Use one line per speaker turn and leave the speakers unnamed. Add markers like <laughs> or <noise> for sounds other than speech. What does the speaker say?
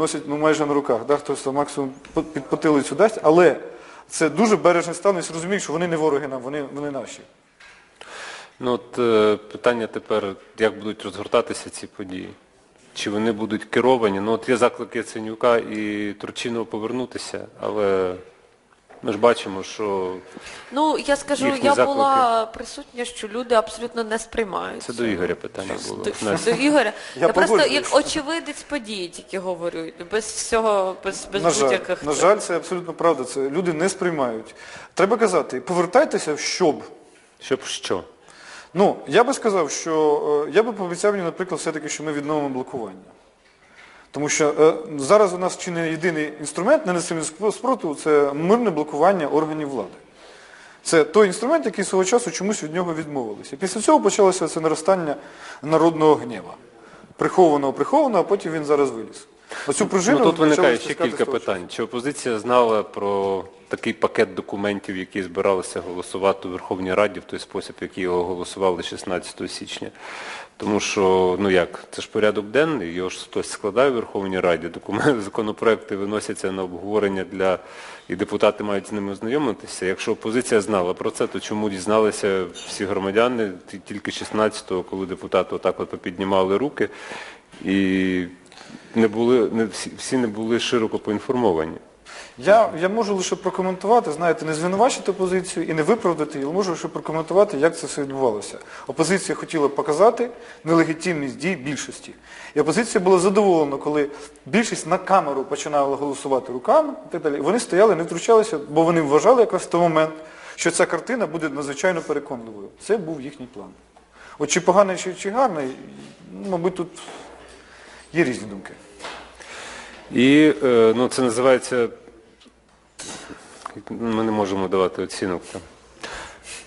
носять ну, майже на руках, да? хтось там максимум під потилицю дасть, але це дуже бережний стан, і розуміють, що вони не вороги нам, вони, вони наші.
Ну от е, питання тепер, як будуть розгортатися ці події? Чи вони будуть керовані? Ну от є заклик Яценюка і Турчинова повернутися, але ми ж бачимо, що
Ну, я скажу,
Їхні
я
заклики.
була присутня, що люди абсолютно не сприймають.
це до Ігоря питання було.
До, до Ігоря. <laughs>
Я
Я, просто як очевидець події тільки говорю, без всього, без, без
на
будь-яких.
на жаль, це абсолютно правда. Це люди не сприймають. Треба казати, повертайтеся, щоб.
Щоб що?
Ну, я би сказав, що е, я би пообіцяв мені, наприклад, все-таки, що ми відновимо блокування. Тому що е, зараз у нас чи не єдиний інструмент ненасильницького спротиву це мирне блокування органів влади. Це той інструмент, який свого часу чомусь від нього відмовилися. Після цього почалося це наростання народного гнєва. Прихованого, прихованого, а потім він зараз виліз. Оцю пружину
Ну тут виникає ще кілька питань. Чи опозиція знала про такий пакет документів, які збиралися голосувати у Верховній Раді в той спосіб, який його голосували 16 січня? Тому що, ну як, це ж порядок денний, його ж хтось складає в Верховній Раді, документи, <laughs> законопроекти виносяться на обговорення для і депутати мають з ними ознайомитися. Якщо опозиція знала про це, то чому дізналися всі громадяни тільки 16-го, коли депутати отак от попіднімали руки і не були, не, всі, всі не були широко поінформовані.
Я, я можу лише прокоментувати, знаєте, не звинувачити опозицію і не виправдати її, але можу лише прокоментувати, як це все відбувалося. Опозиція хотіла показати нелегітимність дій більшості. І опозиція була задоволена, коли більшість на камеру починала голосувати руками і так далі. І Вони стояли, не втручалися, бо вони вважали якраз в той момент, що ця картина буде надзвичайно переконливою. Це був їхній план. От чи поганий, чи, чи гарний, мабуть, тут є різні думки.
І е, ну, це називається, ми не можемо давати оцінок там.